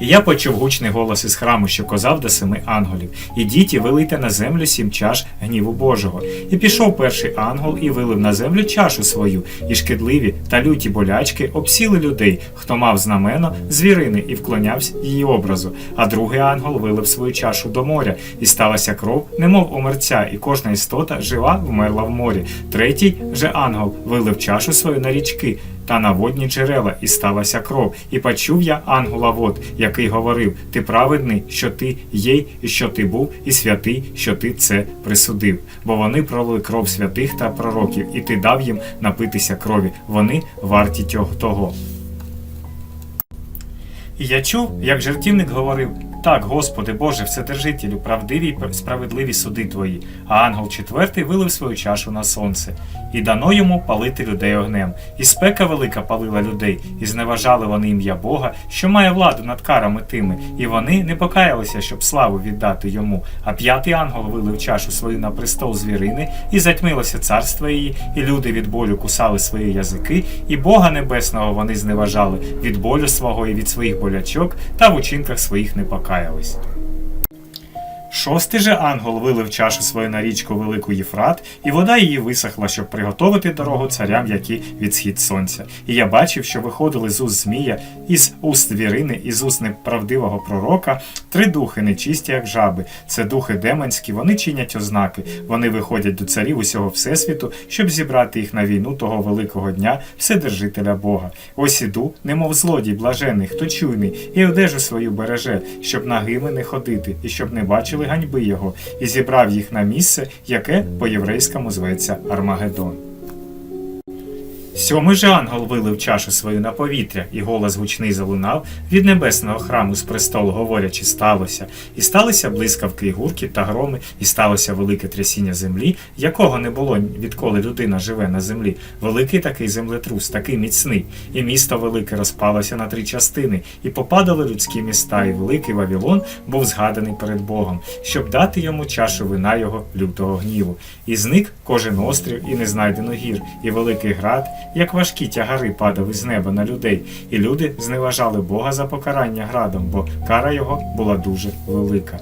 І я почув гучний голос із храму, що казав до семи ангелів: Ідіть і вилийте на землю сім чаш гніву Божого. І пішов перший ангел і вилив на землю чашу свою, і шкідливі та люті болячки обсіли людей, хто мав знамено звірини і вклонявся її образу. А другий ангел вилив свою чашу до моря, і сталася кров, немов у мерця, і кожна істота жива вмерла в морі. Третій же ангел вилив чашу свою на річки. Та на водні джерела, і сталася кров, і почув я ангела вод, який говорив: Ти праведний, що ти є, і що ти був, і святий, що ти це присудив. Бо вони пролили кров святих та пророків, і ти дав їм напитися крові. Вони варті того. І я чув, як жертівник говорив: Так, Господи Боже, Вседержителю, правдиві й справедливі суди твої. А ангел четвертий вилив свою чашу на сонце, і дано йому палити людей огнем. І спека велика палила людей, і зневажали вони ім'я Бога, що має владу над карами тими, і вони не покаялися, щоб славу віддати йому. А п'ятий ангел вилив чашу свою на престол звірини, і затьмилося царство її, і люди від болю кусали свої язики, і Бога Небесного вони зневажали від болю свого і від своїх болячок, та в учинках своїх не покаялись. Шостий же ангел вилив чашу свою на річку Велику Єфрат, і вода її висохла, щоб приготовити дорогу царям, які від схід сонця. І я бачив, що виходили з уст Змія, із уст Вірини, із уст неправдивого пророка, три духи нечисті, як жаби. Це духи демонські, вони чинять ознаки. Вони виходять до царів усього Всесвіту, щоб зібрати їх на війну того великого дня, Вседержителя Бога. Ось іду, немов злодій блажений, хто чуйний, і одежу свою береже, щоб нагими не ходити, і щоб не бачили ганьби його, і зібрав їх на місце, яке по-єврейському зветься Армагеддон. Сьомий же ангел вилив чашу свою на повітря, і голос гучний залунав від небесного храму з престолу, говорячи, сталося. І сталися блискавки і гурки та громи, і сталося велике трясіння землі, якого не було відколи людина живе на землі. Великий такий землетрус, такий міцний, і місто велике розпалося на три частини, і попадали людські міста, і великий Вавилон був згаданий перед Богом, щоб дати йому чашу вина його лютого гніву. І зник кожен острів, і не знайдено гір, і великий град, як важкі тягари падав із неба на людей, і люди зневажали Бога за покарання градом, бо кара його була дуже велика.